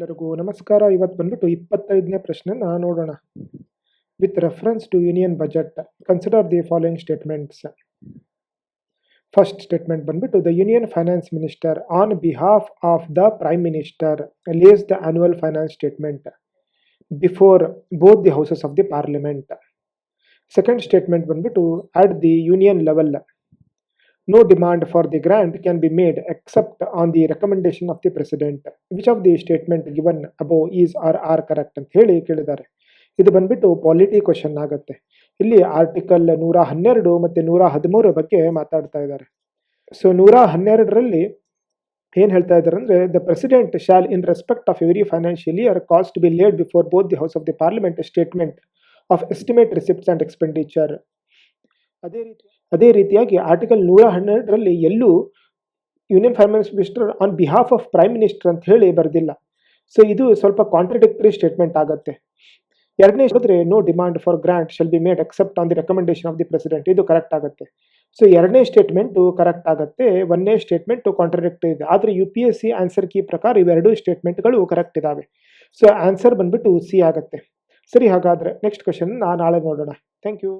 ಎಲ್ಲರಿಗೂ ನಮಸ್ಕಾರ. ಇವತ್ತು ಬಂದ್ಬಿಟ್ಟು ಇಪ್ಪತ್ತೈದನೇ ಪ್ರಶ್ನೆನ ನೋಡೋಣ. With reference to union budget consider the following statements first statement ಬಂದ್ಬಿಟ್ಟು the union finance minister on behalf of the prime minister lays the annual finance statement before both the houses of the parliament second statement ಬಂದ್ಬಿಟ್ಟು at the union level no demand for the grant can be made except on the recommendation of the president. Which of the statement given above is or are correct ಅಂತ ಹೇಳಿ ಕೇಳಿದ್ದಾರೆ. ಇದು ಬಂದ್ಬಿಟ್ಟು polity question ಆಗುತ್ತೆ. ಇಲ್ಲಿ article ನೂರ ಹನ್ನೆರಡು ಮತ್ತು ನೂರ ಹದಿಮೂರ ಬಗ್ಗೆ ಮಾತಾಡ್ತಾ ಇದ್ದಾರೆ. ಸೊ ನೂರ ಹನ್ನೆರಡರಲ್ಲಿ ಏನು ಹೇಳ್ತಾ ಇದ್ದಾರೆ ಅಂದರೆ the president shall in respect of every financial year cause be laid before both the house of the parliament statement of estimate receipts and expenditure ಅದೇ ರೀತಿ ಅದೇ ರೀತಿಯಾಗಿ ಆರ್ಟಿಕಲ್ ನೂರ ಹನ್ನೆರಡರಲ್ಲಿ ಎಲ್ಲೂ union finance minister on behalf of prime minister ಅಂತ ಹೇಳಿ ಬರೆದಿಲ್ಲ. ಸೊ ಇದು ಸ್ವಲ್ಪ ಕಾಂಟ್ರಡಿಕ್ಟರಿ ಸ್ಟೇಟ್ಮೆಂಟ್ ಆಗುತ್ತೆ. ಎರಡನೇ ಹೋದರೆ no demand for grant shall be made except on the recommendation of the president ಇದು ಕರೆಕ್ಟ್ ಆಗುತ್ತೆ. ಸೊ ಎರಡನೇ ಸ್ಟೇಟ್ಮೆಂಟು ಕರೆಕ್ಟ್ ಆಗುತ್ತೆ. ಒಂದನೇ ಸ್ಟೇಟ್ಮೆಂಟು ಕಾಂಟ್ರಡಿಕ್ಟ್ ಇದೆ. ಆದರೆ U P S C answer key ಪ್ರಕಾರ ಇವೆರಡೂ ಸ್ಟೇಟ್ಮೆಂಟ್ಗಳು ಕರೆಕ್ಟ್ ಇದ್ದಾವೆ ಸೊ ಆನ್ಸರ್ ಬಂದ್ಬಿಟ್ಟು ಸಿ ಆಗುತ್ತೆ. ಸರಿ, ಹಾಗಾದರೆ ನೆಕ್ಸ್ಟ್ ಕ್ವಶನ್ ನಾಳೆ ನೋಡೋಣ. Thank you